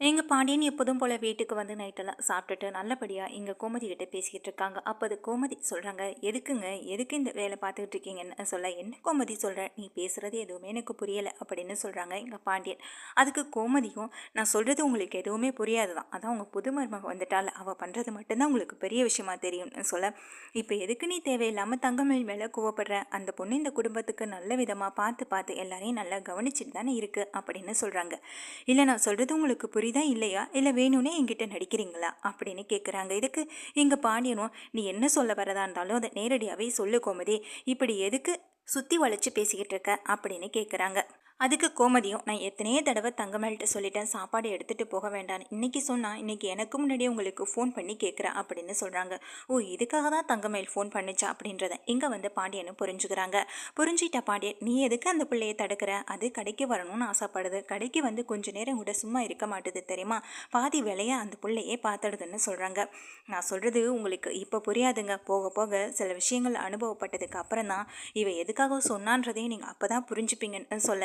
எங்கள் பாண்டியன் எப்போதும் போல் வீட்டுக்கு வந்து நைட்டெல்லாம் சாப்பிட்டுட்டு நல்லபடியாக இங்கே கோமதி கிட்டே பேசிக்கிட்டு இருக்காங்க. அப்போ அது கோமதி சொல்கிறாங்க எதுக்குங்க எதுக்கு இந்த வேலை பார்த்துக்கிட்டு இருக்கீங்கன்னு சொல்ல என்ன கோமதி சொல்கிற நீ பேசுகிறது எதுவுமே எனக்கு புரியலை அப்படின்னு சொல்கிறாங்க எங்கள் பாண்டியன். அதுக்கு கோமதியும் நான் சொல்கிறது உங்களுக்கு எதுவுமே புரியாது தான். அதான் உங்கள் புது மருமக வந்துட்டால் அவள் பண்ணுறது மட்டும்தான் உங்களுக்கு பெரிய விஷயமா தெரியும்னு சொல்ல. இப்போ எதுக்கு நீ தேவையில்லாமல் தங்கமேல் மேலே கோவப்படுற? அந்த பொண்ணு இந்த குடும்பத்துக்கு நல்ல விதமாக பார்த்து பார்த்து எல்லாரையும் நல்லா கவனிச்சுட்டு தானே இருக்குது அப்படின்னு சொல்கிறாங்க இல்லை நான் சொல்கிறது உங்களுக்கு புரியுதா இல்லையா? இல்லை வேணும்னே என்கிட்ட நடிக்கிறீங்களா? அப்படின்னு கேட்குறாங்க இதுக்கு எங்கள் பாண்டியனும் நீ என்ன சொல்ல வரதா இருந்தாலும் அதை நேரடியாகவே சொல்லு கோமதி இப்படி எதுக்கு சுற்றி வளைச்சு பேசிக்கிட்டு இருக்க? அப்படின்னு கேட்குறாங்க அதுக்கு கோமதியும் நான் எத்தனையோ தடவை தங்கமேல்கிட்ட சொல்லிட்டேன் சாப்பாடு எடுத்துகிட்டு போக வேண்டாம் இன்றைக்கி சொன்னால் இன்றைக்கி எனக்கு முன்னாடியே உங்களுக்கு ஃபோன் பண்ணி கேட்குறேன் அப்படின்னு சொல்கிறாங்க ஓ இதுக்காக தான் தங்கமேல் ஃபோன் பண்ணுச்சா? அப்படின்றத இங்கே வந்து பாண்டியனும் புரிஞ்சுக்கிறாங்க. புரிஞ்சிட்ட பாண்டியன் நீ எதுக்கு அந்த பிள்ளையை தடுக்கிற? அது கடைக்கு வரணும்னு ஆசைப்படுது. கடைக்கு வந்து கொஞ்ச நேரம் கூட சும்மா இருக்க மாட்டுது தெரியுமா? பாதி வேலையை அந்த பிள்ளையே பார்த்துடுதுன்னு சொல்கிறாங்க நான் சொல்கிறது உங்களுக்கு இப்போ புரியாதுங்க. போக போக சில விஷயங்கள் அனுபவப்பட்டதுக்கு அப்புறம் தான் இவ எதுக்காக சொன்னான்றதையும் நீங்கள் அப்போ தான் புரிஞ்சுப்பீங்கன்னு சொல்ல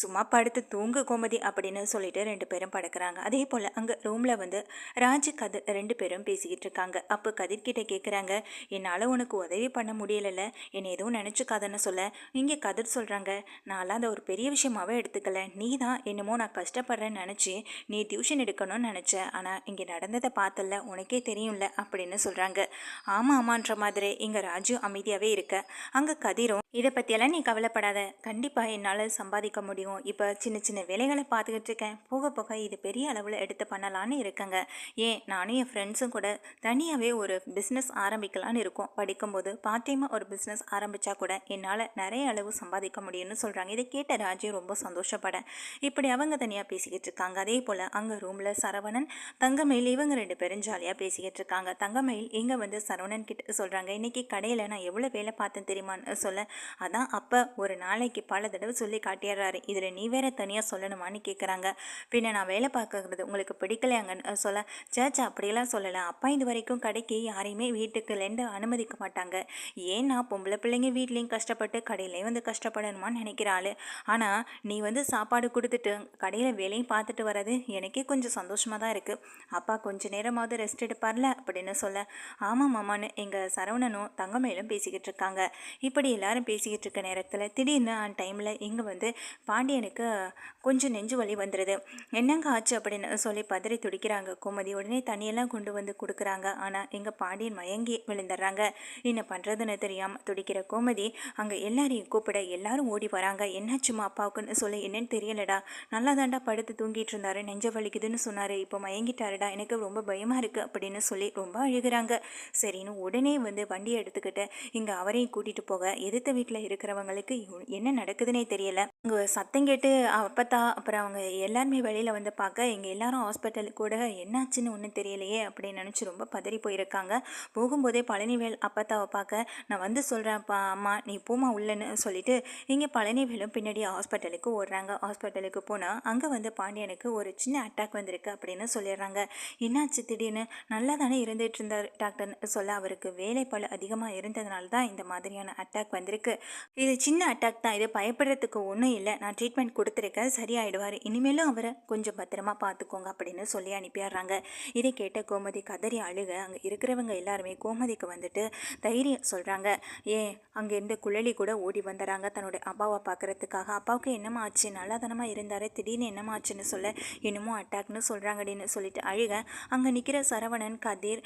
சும்மா படுத்து தூங்கு கோமதி அப்படின்னு சொல்லிட்டு ரெண்டு பேரும் படுக்கிறாங்க. அதே போல் அங்கே ரூமில் வந்து ராஜ் கதிர் ரெண்டு பேரும் பேசிக்கிட்டு இருக்காங்க. அப்போ கதிர்கிட்ட கேட்குறாங்க என்னால் உனக்கு உதவி பண்ண முடியலைல்ல. என்னை எதுவும் நினச்சிக்காதன்னு சொல்ல. இங்கே கதிர் சொல்கிறாங்க நான்லாம் அதை ஒரு பெரிய விஷயமாகவே எடுத்துக்கல. நீ தான் என்னமோ நான் கஷ்டப்படுறேன்னு நினச்சி நீ டியூஷன் எடுக்கணும்னு நினச்ச. ஆனால் இங்கே நடந்ததை பார்த்தல உனக்கே தெரியும்ல அப்படின்னு சொல்கிறாங்க ஆமாம் ஆமான்ற மாதிரி. இங்கே ராஜு அமைதியாகவே இருக்க. அங்கே கதிரும் இதை பற்றியெல்லாம் நீ கவலைப்படாத. கண்டிப்பாக என்னால் சம்பாதிக்க முடியும். இப்போ சின்ன சின்ன வேலைகளை பார்த்துக்கிட்டு இருக்கேன். போக போக இது பெரிய அளவில் எடுத்து பண்ணலான்னு இருக்கேங்க. ஏன்? நானும் என் ஃப்ரெண்ட்ஸும் கூட தனியாகவே ஒரு பிஸ்னஸ் ஆரம்பிக்கலான்னு இருக்கோம். படிக்கும்போது பார்ட் டைமாக ஒரு பிஸ்னஸ் ஆரம்பித்தா கூட என்னால் நிறைய அளவு சம்பாதிக்க முடியும்னு சொல்கிறாங்க இதை கேட்ட ராஜு ரொம்ப சந்தோஷப்பட இப்படி அவங்க தனியாக பேசிக்கிட்டு இருக்காங்க. அதே போல் அங்கே ரூமில் சரவணன் தங்கமயில் இவங்க ரெண்டு பேரும் ஜாலியாக பேசிக்கிட்டு இருக்காங்க. தங்கமயில் இங்கே வந்து சரவணன் கிட்ட சொல்கிறாங்க இன்றைக்கி கடையில் நான் எவ்வளோ வேலை பார்த்தேன் தெரியுமான்னு சொல்ல? அதான் அப்போ ஒரு நாளைக்கு பல தடவை சொல்லி காட்டிடுறாரு. இதில் நீ வேற தனியாக சொல்லணுமான்னு கேட்குறாங்க பின்ன நான் வேலை பார்க்கறது உங்களுக்கு பிடிக்கலையாங்கன்னு சொல்ல சேச்சா அப்படியெல்லாம் சொல்லலை. அப்பா இது வரைக்கும் கடைக்கு யாரையுமே வீட்டுக்கு லெண்டு அனுமதிக்க மாட்டாங்க. ஏன்னா பொம்பளை பிள்ளைங்க வீட்லேயும் கஷ்டப்பட்டு கடையிலையும் வந்து கஷ்டப்படணுமான்னு நினைக்கிறாள் ஆனால் நீ வந்து சாப்பாடு கொடுத்துட்டு கடையில் வேலையும் பார்த்துட்டு வர்றது எனக்கே கொஞ்சம் சந்தோஷமாக தான் இருக்குது அப்பா கொஞ்சம் நேரமாவது ரெஸ்ட் எடுப்பார்ல? அப்படின்னு சொல்ல ஆமாம் மாமான்னு எங்கள் சரவணனும் தங்கமேலும் பேசிக்கிட்டு இருக்காங்க. இப்படி எல்லாரும் பேசிக்கிட்டு இருக்க நேரத்தில் திடீர்னு அந்த டைமில் இங்கே வந்து பாண்டியனுக்கு கொஞ்சம் நெஞ்சு வலி வந்துடுது என்னங்க ஆச்சு? அப்படின்னு சொல்லி பதறி துடிக்கிறாங்க. கோமதி உடனே தண்ணியெல்லாம் கொண்டு வந்து கொடுக்குறாங்க. ஆனால் எங்கள் பாண்டியன் மயங்கி விழுந்துடுறாங்க. என்ன பண்ணுறதுன்னு தெரியாமல் துடிக்கிற கோமதி அங்கே எல்லாரையும் கூப்பிட எல்லாரும் ஓடி வராங்க. என்னாச்சுமா அப்பாவுக்குன்னு சொல்லி என்னன்னு தெரியலடா. நல்லா தாண்டா படுத்து தூங்கிட்டு இருந்தாரு. நெஞ்ச வலிக்குதுன்னு சொன்னார். இப்போ மயங்கிட்டாருடா. எனக்கு ரொம்ப பயமாக இருக்குது அப்படின்னு சொல்லி ரொம்ப அழுகிறாங்க. சரின்னு உடனே வந்து வண்டியை எடுத்துக்கிட்டு இங்கே அவரையும் கூட்டிகிட்டு போக. எதிர்த்த வீட்டில் இருக்கிறவங்களுக்கு என்ன நடக்குதுன்னே தெரியல. அங்கே சத்தம் கேட்டு அப்பத்தா அப்புறம் அவங்க எல்லாருமே வெளியில் வந்து பார்க்க இங்கே எல்லாரும் ஹாஸ்பிட்டலுக்கு கூட என்னாச்சுன்னு ஒன்றும் தெரியலையே அப்படின்னு நினச்சி ரொம்ப பதறி போயிருக்காங்க. போகும்போதே பழனிவேல் அப்பத்தாவை பார்க்க நான் வந்து சொல்கிறேன்ப்பா அம்மா நீ போமா உள்ளன்னு சொல்லிட்டு இங்கே பழனிவேலும் பின்னாடி ஹாஸ்பிட்டலுக்கு ஓடுறாங்க. ஹாஸ்பிட்டலுக்கு போனால் அங்கே வந்து பாண்டியனுக்கு ஒரு சின்ன அட்டாக் வந்திருக்கு அப்படின்னு சொல்லிடுறாங்க. என்னாச்சு திடீர்னு? நல்லா தானே இருந்துட்டு இருந்தார் டாக்டர்னு சொல்ல அவருக்கு வேலை பல அதிகமாக இருந்ததுனால தான் இந்த மாதிரியான அட்டாக் வந்திருக்கு. இது சின்ன அட்டாக் தான். இது பயப்படுறதுக்கு ஒன்றும் இல்லை. நான் ட்ரீட்மெண்ட் கொடுத்துருக்கேன் சரியாயிடுவார். இனிமேலும் அவரை கொஞ்சம் பத்திரமா பார்த்துக்கோங்க அப்படின்னு சொல்லி அனுப்பிடுறாங்க. இதை கேட்ட கோமதி கதறி அழுக அங்கே இருக்கிறவங்க எல்லாருமே கோமதிக்கு வந்துட்டு தைரியம் சொல்கிறாங்க ஏன் அங்கேருந்து குழலி கூட ஓடி வந்துடுறாங்க தன்னுடைய அப்பாவை பார்க்கறதுக்காக. அப்பாவுக்கு என்னம்மா ஆச்சு? நல்லதனமாக இருந்தார். திடீர்னு என்னம்மா ஆச்சுன்னு சொல்ல என்னமோ அட்டாக்னு சொல்கிறாங்கடின்னு சொல்லிட்டு அழுக. அங்கே நிற்கிற சரவணன் கதிர்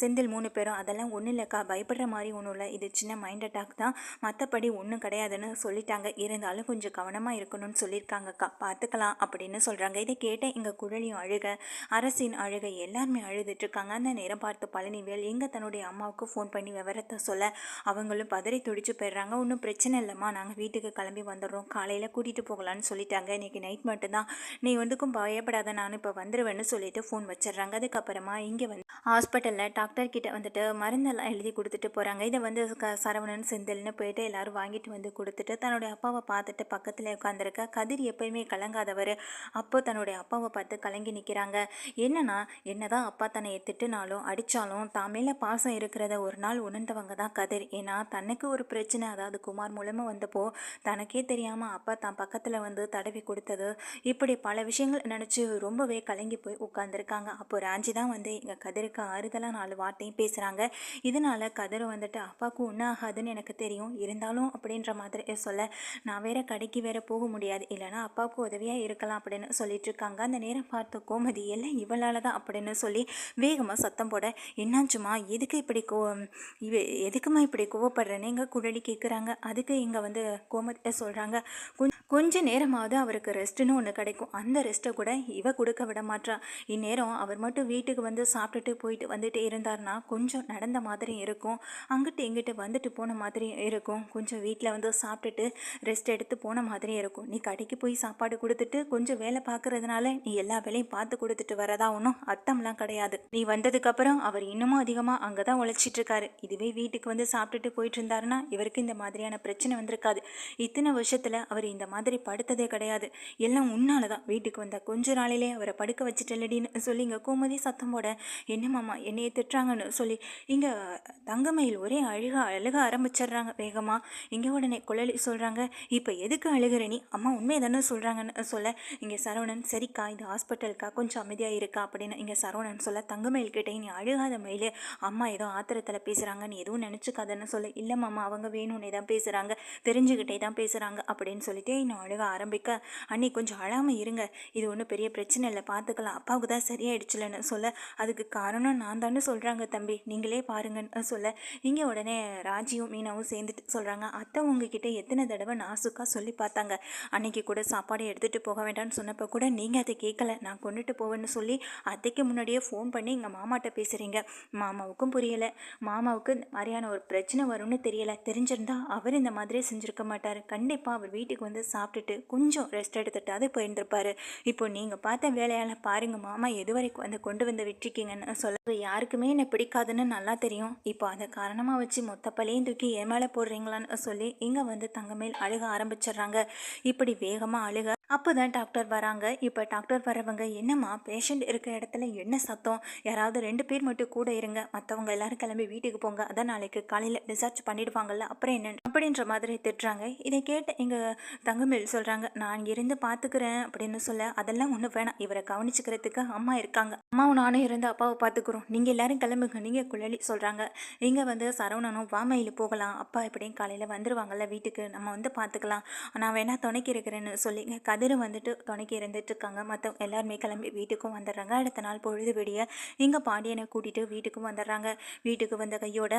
செந்தில் மூணு பேரும் அதெல்லாம் ஒன்றும் இல்லைக்கா. பயப்படுற மாதிரி ஒன்றும் இல்லை. இது சின்ன மைண்ட் அட்டாக் தான். மற்றபடி ஒன்றும் கிடையாதுன்னு சொல்லிட்டாங்க. இருந்தாலும் கொஞ்சம் கவனமாக இருக்கும் இருக்கணும்னு சொல்லியிருக்காங்கக்கா. பார்த்துக்கலாம் அப்படின்னு சொல்கிறாங்க இதை கேட்ட எங்கள் குழலியும் அழுக அரசின் அழுக எல்லாருமே அழுதுட்ருக்காங்க அந்த நேரம் பார்த்து பழனிவேல் எங்கள் தன்னுடைய அம்மாவுக்கு ஃபோன் பண்ணி விவரத்தை சொல்ல அவங்களும் பதறி துடிச்சு போயிடுறாங்க. ஒன்றும் பிரச்சனை இல்லைம்மா. நாங்கள் வீட்டுக்கு கிளம்பி வந்துடுறோம். காலையில் கூட்டிகிட்டு போகலான்னு சொல்லிட்டாங்க. இன்றைக்கி நைட் மட்டும்தான். நீ வந்துக்கும் பயப்படாத. நான் இப்போ வந்துடுவேன்னு சொல்லிட்டு ஃபோன் வச்சிடுறாங்க. அதுக்கப்புறமா இங்கே வந்து ஹாஸ்பிட்டலில் டாக்டர் கிட்ட வந்துட்டு மருந்தெல்லாம் எழுதி கொடுத்துட்டு போகிறாங்க இதை வந்து க- சரவணன் செந்தில்னு போயிட்டு எல்லோரும் எல்லாரும் வாங்கிட்டு வந்து கொடுத்துட்டு தன்னுடைய அப்பாவை பார்த்துட்டு பக்கத்தில் உட்காந்து உட்காந்துருக்க கதிர் எப்பயுமே கலங்காதவர். அப்போ தன்னுடைய அப்பாவை பார்த்து கலங்கி நிற்கிறாங்க என்னன்னா என்னதான் அப்பா தன்னை திட்டுனாலும் அடித்தாலும் தான் மேலே பாசம் இருக்கிறத ஒரு நாள் உணர்ந்தவங்க தான் கதிர். ஏன்னா தனக்கு ஒரு பிரச்சனை அதாவது குமார் மூலமாக வந்தப்போ தனக்கே தெரியாமல் அப்பா தான் பக்கத்தில் வந்து தடவி கொடுத்தது. இப்படி பல விஷயங்கள் நினச்சி ரொம்பவே கலங்கி போய் உட்காந்துருக்காங்க அப்போ ராஞ்சி தான் வந்து எங்கள் கதிருக்கு ஆறுதலாக நாலு வார்த்தையும் பேசுகிறாங்க இதனால் கதிர் வந்துட்டு அப்பாவுக்கு ஒன்றும் ஆகாதுன்னு எனக்கு தெரியும். இருந்தாலும் அப்படின்ற மாதிரி சொல்ல நான் வேற கடைக்கு வேற போக முடியாது. இல்லைனா அப்பாவுக்கு உதவியாக இருக்கலாம் அப்படின்னு சொல்லிட்டு இருக்காங்க அந்த நேரம் பார்த்த கோமதி எல்லாம் இவளால் தான் அப்படின்னு சொல்லி வேகமாக சத்தம் போட என்னாச்சுமா எதுக்கு இப்படி கோ இவ எதுக்குமா இப்படி கோவப்படுறேன்னு எங்கள் குழலி கேட்குறாங்க அதுக்கு இங்கே வந்து கோமதி சொல்கிறாங்க கொஞ்ச நேரமாவது அவருக்கு ரெஸ்ட்டுன்னு ஒன்று கிடைக்கும். அந்த ரெஸ்ட்டை கூட இவ கொடுக்க விட மாட்டா இந்நேரம் அவர் மட்டும் வீட்டுக்கு வந்து சாப்பிட்டுட்டு போயிட்டு வந்துட்டு இருந்தார்னா கொஞ்சம் நடந்த மாதிரி இருக்கும். அங்கிட்டு இங்கிட்டு வந்துட்டு போன மாதிரி இருக்கும். கொஞ்சம் வீட்டில் வந்து சாப்பிட்டுட்டு ரெஸ்ட் எடுத்து போன மாதிரி இருக்கும். நீ கடைக்கு போய் சாப்பாடு கொடுத்துட்டு கொஞ்சம் வேலை பார்க்கறதுனால நீ எல்லா வேலையும் பார்த்து கொடுத்துட்டு வரதா ஒன்றும் அர்த்தம்லாம் கிடையாது. நீ வந்ததுக்கப்புறம் அவர் இன்னமும் அதிகமாக அங்கே தான் உழைச்சிட்டு இருக்காரு இதுவே வீட்டுக்கு வந்து சாப்பிட்டுட்டு போயிட்டு இருந்தாருன்னா இவருக்கு இந்த மாதிரியான பிரச்சனை வந்திருக்காது. இத்தனை வருஷத்தில் அவர் இந்த மாதிரி படுத்ததே கிடையாது. எல்லாம் உன்னால தான் வீட்டுக்கு வந்த கொஞ்ச நாளிலே அவரை படுக்க வச்சுட்டலடின்னு சொல்லி இங்கே கோமதி சத்தம் போட என்ன மாமா என்னையே திட்டுறாங்கன்னு சொல்லி. இங்கே தங்கமயில் ஒரே அழுக அழுக ஆரம்பிச்சிடுறாங்க வேகமாக இங்கே உடனே குழலி சொல்கிறாங்க இப்போ எதுக்கு அழுகிற நீ? அம்மா உண்மையை தானே சொல்கிறாங்கன்னு சொல்ல இங்கே சரவணன் சரிக்கா இது ஹாஸ்பிட்டலுக்கா கொஞ்சம் அமைதியாக இருக்கா அப்படின்னு இங்கே சரவணன் சொல்ல தங்கமயில் கிட்டே நீ அழுகாத மயில் அம்மா ஏதோ ஆத்திரத்தில் பேசுகிறாங்க நீ எதுவும் நினச்சிக்காதன்னு சொல்ல இல்லை மாமா அவங்க வேணும்னே தான் பேசுகிறாங்க தெரிஞ்சுக்கிட்டே தான் பேசுகிறாங்க அப்படின்னு சொல்லிட்டு நான் அழுக ஆரம்பிக்க அண்ணி கொஞ்சம் அழாமல் இருங்க இது ஒன்றும் பெரிய பிரச்சனை இல்லை பார்த்துக்கலாம் அப்பாவுக்கு தான் சரியாயிடுச்சுலன்னு சொல்ல அதுக்கு காரணம் நான் தானே சொல்கிறாங்க தம்பி நீங்களே பாருங்கன்னு சொல்ல இங்கே உடனே ராஜியும் மீனாவும் சேர்ந்துட்டு சொல்கிறாங்க அத்தை உங்ககிட்ட எத்தனை தடவை நாசுக்காக சொல்லி பார்த்தாங்க அன்னைக்கு கூட சாப்பாடு எடுத்துகிட்டு போக வேண்டாம்னு சொன்னப்போ கூட நீங்கள் அதை கேட்கல. நான் கொண்டுட்டு போவேன்னு சொல்லி அத்தைக்கு முன்னாடியே ஃபோன் பண்ணி எங்கள் மாமாட்ட பேசுகிறீங்க மாமாவுக்கும் புரியலை. மாமாவுக்கு மாதிரியான ஒரு பிரச்சனை வரும்னு தெரியலை. தெரிஞ்சிருந்தா அவர் இந்த மாதிரியே செஞ்சுருக்க மாட்டார். கண்டிப்பாக அவர் வீட்டுக்கு வந்து சாப்பிட்டுட்டு கொஞ்சம் ரெஸ்ட் எடுத்துட்டாவது அது இப்போ நீங்கள் பார்த்த வேலையால் பாருங்கள் மாமா எது வரைக்கும் வந்து கொண்டு வந்து விட்டுருக்கீங்கன்னு சொல்ல யாருக்குமே என்னை பிடிக்காதுன்னு நல்லா தெரியும். இப்போ அதை காரணமாக வச்சு மொத்த பழையும் தூக்கி என் மேலே போடுறீங்களான்னு சொல்லி இங்கே வந்து தங்கமேல் அழுக ஆரம்பிச்சிடுறாங்க. இப்படி வேகமாக அழுக. அப்போ தான் டாக்டர் வராங்க. இப்போ டாக்டர் வரவங்க என்னம்மா பேஷண்ட் இருக்கிற இடத்துல என்ன சத்தம்? யாராவது ரெண்டு பேர் மட்டும் கூட இருங்க. மற்றவங்க எல்லாரும் கிளம்பி வீட்டுக்கு போங்க. அதான் நாளைக்கு காலையில் டிசார்ஜ் பண்ணிடுவாங்கல்ல. அப்புறம் என்ன? அப்படின்ற மாதிரி திட்டுறாங்க. இதை கேட்டு எங்கள் தங்கமேல் சொல்கிறாங்க நான் இருந்து பார்த்துக்கிறேன் அப்படின்னு சொல்ல அதெல்லாம் ஒன்றும் வேணாம். இவரை கவனிச்சுக்கிறதுக்கு அம்மா இருக்காங்க. அம்மாவும் நானும் இருந்து அப்பாவை பார்த்துக்குறோம் நீங்கள் எல்லாரும் கிளம்புங்க. நீங்கள் குழலி சொல்கிறாங்க இங்கே வந்து சரவணனும் வாமையில் போகலாம். அப்பா எப்படியும் காலையில் வந்துடுவாங்கல்ல வீட்டுக்கு. நம்ம வந்து பார்த்துக்கலாம் நான் வேணா துணைக்கி இருக்கிறேன்னு சொல்லி கதிர் வந்துட்டு துணைக்கி இருந்துட்டு இருக்காங்க மற்ற எல்லாருமே கிளம்பி வீட்டுக்கும் வந்துடுறாங்க. அடுத்த நாள் பொழுது விடிய இங்கே பாண்டியனை கூட்டிகிட்டு வீட்டுக்கும் வந்துடுறாங்க. வீட்டுக்கு வந்த கையோட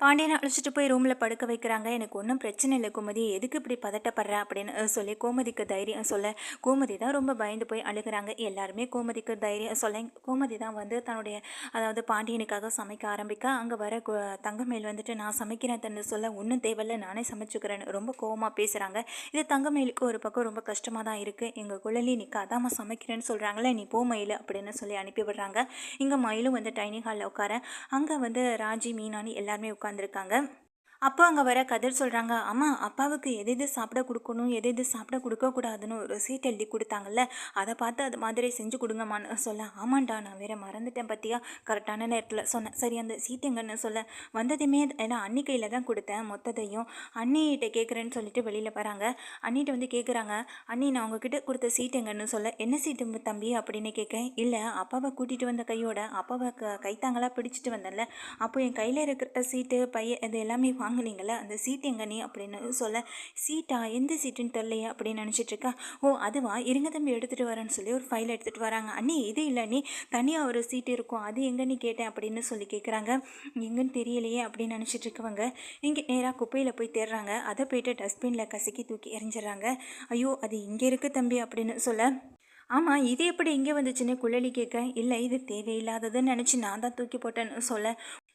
பாண்டியனை அழைச்சிட்டு போய் ரூமில் படுக்க வைக்கிறாங்க. எனக்கு ஒன்றும் பிரச்சனை இல்லை கோமதி. எதுக்கு இப்படி பதட்டப்படுற அப்படின்னு சொல்லி கோமதிக்கு தைரியம் சொல்ல கோமதி தான் ரொம்ப பயந்து போய் அழுகிறாங்க. எல்லாருமே கோமதிக்கு தைரியம் சொல்ல கோமதி தான் வந்து தன்னுடைய அதாவது பாண்டியனுக்காக சமைக்க ஆரம்பிக்க. அங்கே வர தங்கமேல் வந்துட்டு நான் சமைக்கிறேன் தன்னு சொல்ல ஒன்றும் தேவையில்ல நானே சமைச்சுக்கிறேன்னு ரொம்ப கோவமாக பேசுகிறாங்க இது குழலிக்கு ஒரு பக்கம் ரொம்ப கஷ்டமாக தான் இருக்குது எங்கள் குழலி நீ கதாமல் சமைக்கிறேன்னு சொல்கிறாங்களே நீ போ மயில் அப்படின்னு சொல்லி அனுப்பி விடுறாங்க. இங்கே மயிலும் வந்து டைனிங் ஹாலில் உட்கார அங்கே வந்து ராஜி மீனானி எல்லாருமே உட்காந்துருக்காங்க அப்போ அங்கே வர கதிர் சொல்கிறாங்க அம்மா அப்பாவுக்கு எது எது சாப்பிட கொடுக்கணும் எது எது சாப்பிட கொடுக்கக்கூடாதுன்னு ஒரு எழுதி கொடுத்தாங்கல்ல அதை பார்த்து அது மாதிரி செஞ்சு கொடுங்கம்மான்னு சொல்ல ஆமாண்டா நான் வேற மறந்துட்டேன் பற்றியா கரெக்டான நேரத்தில் சொன்னேன் சரி அந்த சீட் எங்கன்னு சொல்ல வந்ததுமே ஏன்னா அன்னி கையில் தான் கொடுத்தேன் மொத்தத்தையும் அண்ணிகிட்ட கேட்குறேன்னு சொல்லிட்டு வெளியில் வராங்க அண்ணிகிட்ட வந்து கேட்குறாங்க அண்ணி நான் உங்ககிட்ட கொடுத்த சீட் எங்கன்னு சொல்ல என்ன சீட்டு தம்பி? அப்படின்னு கேட்க இல்லை அப்பாவை கூட்டிகிட்டு வந்த கையோட அப்பாவை க கைத்தாங்களாக பிடிச்சிட்டு வந்தேன்ல அப்போ என் கையில் இருக்கிற சீட்டு பையன் இது எல்லாமே வாங்கினீங்களே அந்த சீட் எங்க நீ அப்படின்னு சொல்ல சீட்டா? எந்த சீட்டுன்னு தெரிலையே அப்படின்னு நினச்சிட்டு இருக்கா. ஓ அதுவா? இருங்க தம்பி எடுத்துகிட்டு வரேன்னு சொல்லி ஒரு ஃபைல் எடுத்துகிட்டு வராங்க. அண்ணி இது இல்லை நீ தனியாக ஒரு சீட் இருக்கும். அது எங்கே நீ கேட்டேன் அப்படின்னு சொல்லி கேட்குறாங்க எங்கன்னு தெரியலையே அப்படின்னு நினச்சிட்டு இருக்கவங்க இங்கே நேராக குப்பையில் போய் தேடுறாங்க. அதை போயிட்டு டஸ்ட்பினில் கசக்கி தூக்கி எறிஞ்சிடறாங்க. ஐயோ அது இங்கே இருக்குது தம்பி அப்படின்னு சொல்ல ஆமாம் இது எப்படி இங்கே வந்துச்சுன்னு குழலி கேட்க? இல்லை இது தேவையில்லாததுன்னு நினச்சி நான் தான் தூக்கி போட்டேன்னு சொல்ல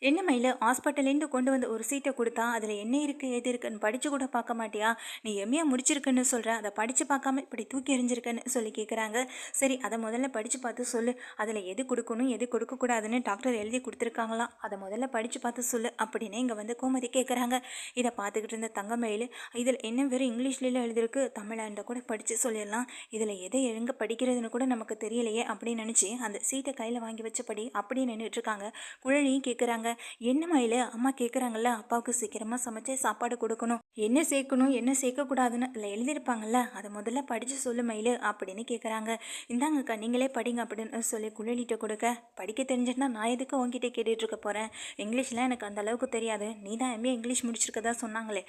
என்ன மயில்? ஹாஸ்பிட்டலேருந்து கொண்டு வந்து ஒரு சீட்டை கொடுத்தா அதில் என்ன இருக்குது எது இருக்குன்னு படித்து கூட பார்க்க மாட்டியா? நீ எம்ஏ முடிச்சிருக்குன்னு சொல்கிற அதை படித்து பார்க்காம இப்படி தூக்கி எறிஞ்சிருக்கன்னு சொல்லி கேட்குறாங்க சரி அதை முதல்ல படித்து பார்த்து சொல்லு. அதில் எது கொடுக்கணும் எது கொடுக்கக்கூடாதுன்னு டாக்டர் எழுதி கொடுத்துருக்காங்களாம். அதை முதல்ல படித்து பார்த்து சொல்லு அப்படின்னு இங்கே வந்து கோமதி கேட்குறாங்க இதை பார்த்துக்கிட்டு இருந்த தங்கமயில் இதில் என்ன வெறும் இங்கிலீஷ்லேயே தமிழாக தமிழாண்ட கூட படித்து சொல்லிடலாம். இதில் எதை எழுங்க படிக்கிறதுன்னு கூட நமக்கு தெரியலையே அப்படின்னு நினச்சி அந்த சீட்டை கையில் வாங்கி வச்சபடி அப்படியே நின்றுட்டுருக்காங்க குழலியும் கேட்குறாங்க என்ன மயில? அம்மா கேட்குறாங்கல்ல அப்பாவுக்கு சீக்கிரமாக சமைச்சு சாப்பாடு கொடுக்கணும். என்ன சேர்க்கணும் என்ன சேர்க்கக்கூடாதுன்னு இல்லை எழுதியிருப்பாங்கல்ல அதை முதல்ல படித்து சொல்லு மயில் அப்படின்னு கேட்குறாங்க இந்தாங்கக்கா நீங்களே படிங்க அப்படின்னு சொல்லி குழலிட்ட கொடுக்க படிக்க தெரிஞ்சுன்னா நான் எதுக்கு உங்ககிட்ட கேட்டுட்ருக்க போகிறேன் இங்கிலீஷ்லாம் எனக்கு அந்த அளவுக்கு தெரியாது. நீ தான் எம்ஏ இங்கிலீஷ் முடிச்சிருக்கதா சொன்னாங்களே.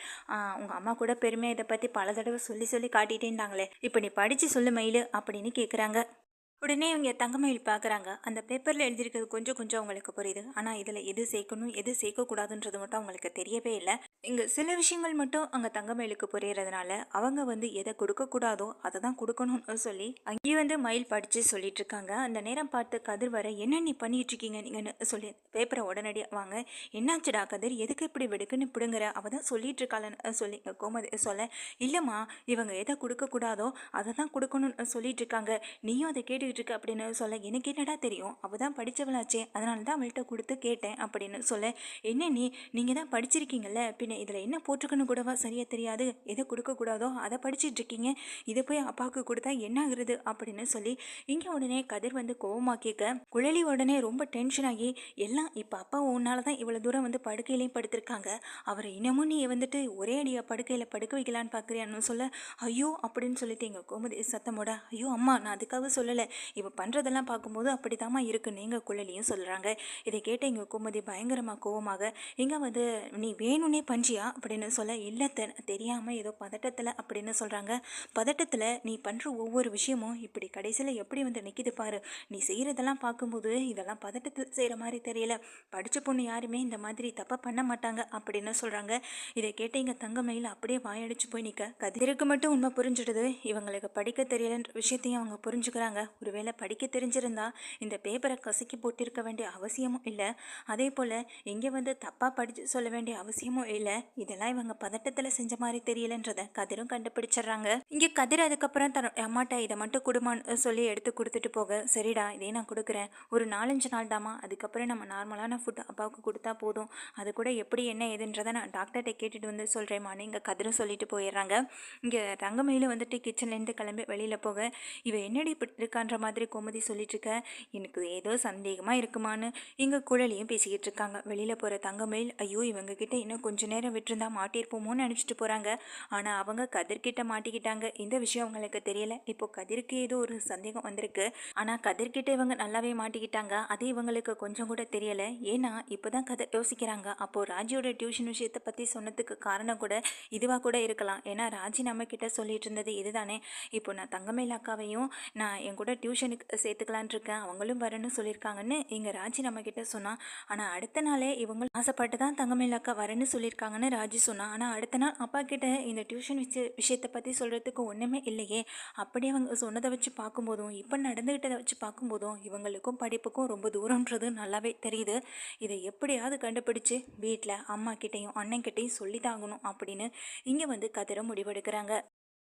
உங்கள் அம்மா கூட பெருமையாக இதை பற்றி பல தடவை சொல்லி சொல்லி காட்டிட்டேன்டாங்களே இப்போ நீ படித்து சொல்லு மயில் அப்படின்னு கேட்குறாங்க உடனே இவங்க தங்கமயில் பார்க்குறாங்க. அந்த பேப்பரில் எழுதியிருக்கிறது கொஞ்சம் கொஞ்சம் அவங்களுக்கு புரியுது. ஆனால் இதில் எது சேர்க்கணும் எது சேர்க்கக்கூடாதுன்றது மட்டும் அவங்களுக்கு தெரியவே இல்லை. இங்கே சில விஷயங்கள் மட்டும் அங்கே தங்கமயிலுக்கு புரியறதுனால அவங்க வந்து எதை கொடுக்கக்கூடாதோ அதை தான் கொடுக்கணும்னு சொல்லி அங்கேயே வந்து மயில் படித்து சொல்லிட்டு இருக்காங்க. அந்த நேரம் பார்த்து கதிர் வர என்ன நீ பண்ணிட்டு இருக்கீங்க? நீங்கன்னு சொல்லி பேப்பரை உடனடியாக வாங்க. என்னாச்சுடா கதிர்? எதுக்கு இப்படி வெடுக்குன்னு பிடுங்குற? அவள் தான் சொல்லிட்டு இருக்காளன்னு சொல்லி கோமதி சொல்ல இல்லைம்மா இவங்க எதை கொடுக்கக்கூடாதோ அதை தான் கொடுக்கணும்னு சொல்லிட்டு இருக்காங்க. நீயும் அதை கேட்டுக்கிட்டு இருக்க அப்படின்னு சொல்ல எனக்கு என்னடா தெரியும்? அவள் தான் படித்தவளாச்சே அதனால தான் அவள்கிட்ட கொடுத்து கேட்டேன் அப்படின்னு சொல்ல என்ன நீ? நீங்கள் தான் படிச்சிருக்கீங்கல்ல? பின்ன இதில் என்ன போட்டிருக்குன்னு கூடவா சரியாக தெரியாது. எதை கொடுக்கக்கூடாதோ அதை படிச்சுட்டு இருக்கீங்க இதை போய் அப்பாவுக்கு கொடுத்தா என்ன ஆகுறது அப்படின்னு சொல்லி இங்கே உடனே கதிர் வந்து கோவமாக கேட்க குழலி உடனே ரொம்ப டென்ஷன் ஆகி எல்லாம் இப்போ அப்பா உன்னால தான் இவ்வளோ தூரம் வந்து படுக்கையிலையும் படுத்திருக்காங்க. அவரை இன்னமும் நீ வந்துட்டு ஒரே அடியாக படுக்கையில் படுக்க வைக்கலான்னு பார்க்குறியான்னு சொல்ல ஐயோ அப்படின்னு சொல்லிட்டு எங்கள் கோமதி சத்தமோட ஐயோ அம்மா நான் அதுக்காக சொல்லலை. இவ பண்ணுறதெல்லாம் பார்க்கும்போது அப்படித்தாம்மா இருக்குன்னு எங்கள் குழலியும் சொல்கிறாங்க இதை கேட்ட எங்கள் கோமதி பயங்கரமாக கோவமாக இங்கே வந்து நீ வேணும்னே பஞ்சியா அப்படின்னு சொல்ல இல்லை தெரியாமல் ஏதோ பதட்டத்தில் அப்படின்னு சொல்கிறாங்க பதட்டத்தில் நீ பண்ணுற ஒவ்வொரு விஷயமும் இப்படி கடைசியில் எப்படி வந்து நிற்கிது பாரு. நீ செய்கிறதெல்லாம் பார்க்கும்போது இதெல்லாம் பதட்டத்தில் செய்கிற மாதிரி தெரியல. படித்த பொண்ணு யாருமே இந்த மாதிரி தப்பாக பண்ண மாட்டாங்க அப்படின்னு சொல்கிறாங்க இதை கேட்ட இங்கே தங்கமையில் அப்படியே வாயடிச்சு போய் நிற்க கதிருக்கு மட்டும் உண்மை புரிஞ்சிடுது. இவங்களுக்கு படிக்க தெரியலன்ற விஷயத்தையும் அவங்க புரிஞ்சுக்கிறாங்க. ஒருவேளை படிக்க தெரிஞ்சிருந்தா இந்த பேப்பரை கசக்கி போட்டிருக்க வேண்டிய அவசியமும் இல்லை. அதே போல் இங்கே வந்து தப்பாக படித்து சொல்ல வேண்டிய அவசியமும் இல்லை. இதெல்லாம் இவங்க பதட்டத்தில் செஞ்ச மாதிரி தெரியலன்றத கதிரும் கண்டுபிடிச்சிடுறாங்க. இங்கே கதிர் அதுக்கப்புறம் தன் அம்மாட்ட இதை மட்டும் கொடுமான்னு சொல்லி எடுத்து கொடுத்துட்டு போக சரிடா இதே நான் கொடுக்குறேன். ஒரு நாலஞ்சு நாள் தாமா அதுக்கப்புறம் நம்ம நார்மலான ஃபுட் அப்பாவுக்கு கொடுத்தா போதும். அது கூட எப்படி என்ன ஏதுன்றதை நான் டாக்டர்கிட்ட கேட்டுட்டு வந்து சொல்கிறேம்மான்னு இங்கே கதிரும் சொல்லிட்டு போயிடுறாங்க. இங்கே ரங்கமயிலும் வந்துட்டு கிச்சன்லேருந்து கிளம்பி வெளியில் போக இவ என்னடி இப்படி இருக்கான்ற மாதிரி கோமதி சொல்லிட்டுருக்க எனக்கு ஏதோ சந்தேகமாக இருக்குமான்னு. இங்கே குழலியும் பேசிக்கிட்டு இருக்காங்க. வெளியில் போகிற தங்கமயில் ஐயோ இவங்க கிட்ட இன்னும் கொஞ்ச நேரம் நேரம் விட்டுருந்தா மாட்டியிருப்போமோன்னு நினச்சிட்டு போகிறாங்க ஆனால் அவங்க கதிர்கிட்ட மாட்டிக்கிட்டாங்க. இந்த விஷயம் அவங்களுக்கு தெரியல. இப்போ கதிர்க்கு ஏதோ ஒரு சந்தேகம் வந்திருக்கு. ஆனால் கதிர்கிட்ட இவங்க நல்லாவே மாட்டிக்கிட்டாங்க. அது இவங்களுக்கு கொஞ்சம் கூட தெரியலை. ஏன்னா இப்போ தான் கதை யோசிக்கிறாங்க. அப்போது ராஜியோட டியூஷன் விஷயத்தை பற்றி சொன்னதுக்கு காரணம் கூட இதுவாக கூட இருக்கலாம். ஏன்னா ராஜி நம்ம கிட்ட சொல்லிட்டு இருந்தது இதுதானே. இப்போ நான் தங்கமேல் அக்காவையும் நான் என் கூட டியூஷனுக்கு சேர்த்துக்கலான் இருக்கேன். அவங்களும் வரணும்னு சொல்லியிருக்காங்கன்னு எங்கள் ராஜி நம்மக்கிட்ட சொன்னான். ஆனால் அடுத்த நாளே இவங்க ஆசைப்பட்டு தான் தங்கமேலாக்கா வரேன்னு சொல்லியிருக்காங்க. சொல்லியிருக்காங்கன்னு ராஜி சொன்னான். ஆனால் அடுத்த நாள் அப்பா கிட்ட இந்த டியூஷன் விஷய விஷயத்தை பற்றி சொல்கிறதுக்கு ஒன்றுமே இல்லையே. அப்படி அவங்க சொன்னதை வச்சு பார்க்கும்போதும் இப்போ நடந்துக்கிட்டதை வச்சு பார்க்கும்போதும் இவங்களுக்கும் படிப்புக்கும் ரொம்ப தூரன்றது நல்லாவே தெரியுது. இதை எப்படியாவது கண்டுபிடிச்சு வீட்டில் அம்மா கிட்டேயும் அண்ணன் கிட்டேயும் சொல்லி தாங்கணும் அப்படின்னு இங்கே வந்து கதிர முடிவெடுக்கிறாங்க.